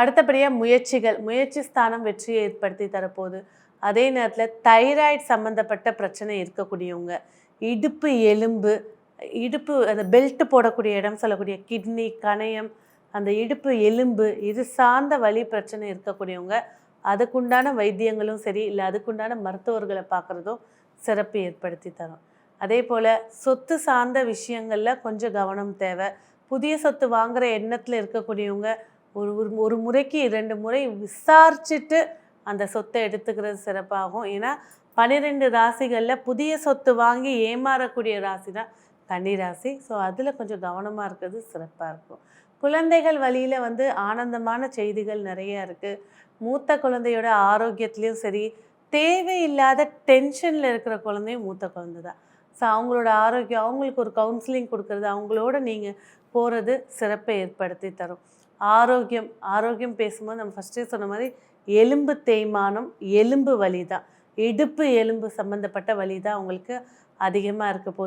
அடுத்தபடியாக முயற்சிகள் முயற்சி ஸ்தானம் வெற்றியை ஏற்படுத்தி தரப்போகுது. அதே நேரத்தில் தைராய்டு சம்மந்தப்பட்ட பிரச்சனை இருக்கக்கூடியவங்க இடுப்பு எலும்பு இடுப்பு அந்த பெல்ட் போடக்கூடிய இடம் சொல்லக்கூடிய கிட்னி கணையம் அந்த இடுப்பு எலும்பு இது சார்ந்த வலி பிரச்சனை இருக்கக்கூடியவங்க அதுக்குண்டான வைத்தியங்களும் சரி இல்லை அதுக்குண்டான மருத்துவர்களை பார்க்குறதும் சிறப்பு ஏற்படுத்தி தரும். அதே போல் சொத்து சார்ந்த விஷயங்களில் கொஞ்சம் கவனம் தேவை. புதிய சொத்து வாங்குகிற எண்ணத்தில் இருக்கக்கூடியவங்க ஒரு ஒரு ஒரு முறைக்கு இரண்டு முறை விசாரிச்சுட்டு அந்த சொத்தை எடுத்துக்கிறது சிறப்பாகும். ஏன்னா பன்னிரெண்டு ராசிகளில் புதிய சொத்து வாங்கி ஏமாறக்கூடிய ராசி தான் கன்னி ராசி. ஸோ அதில் கொஞ்சம் கவனமாக இருக்கிறது சிறப்பாக இருக்கும். குழந்தைகள் வழியில் வந்து ஆனந்தமான செய்திகள் நிறையா இருக்குது மூத்த குழந்தையோட ஆரோக்கியத்துலேயும் சரி தேவையில்லாத டென்ஷனில் இருக்கிற குழந்தையும் மூத்த குழந்தை தான். ஸோ அவங்களோட ஆரோக்கியம் அவங்களுக்கு ஒரு கவுன்சிலிங் கொடுக்கறது அவங்களோட நீங்கள் போகிறது சிறப்பை ஏற்படுத்தி தரும். ஆரோக்கியம் ஆரோக்கியம் பேசும்போது நம்ம ஃபஸ்ட்டே சொன்ன மாதிரி எலும்பு தேய்மானம் எலும்பு வலி தான் இடுப்பு எலும்பு சம்மந்தப்பட்ட வலி தான் அவங்களுக்கு அதிகமாக இருக்க போகுது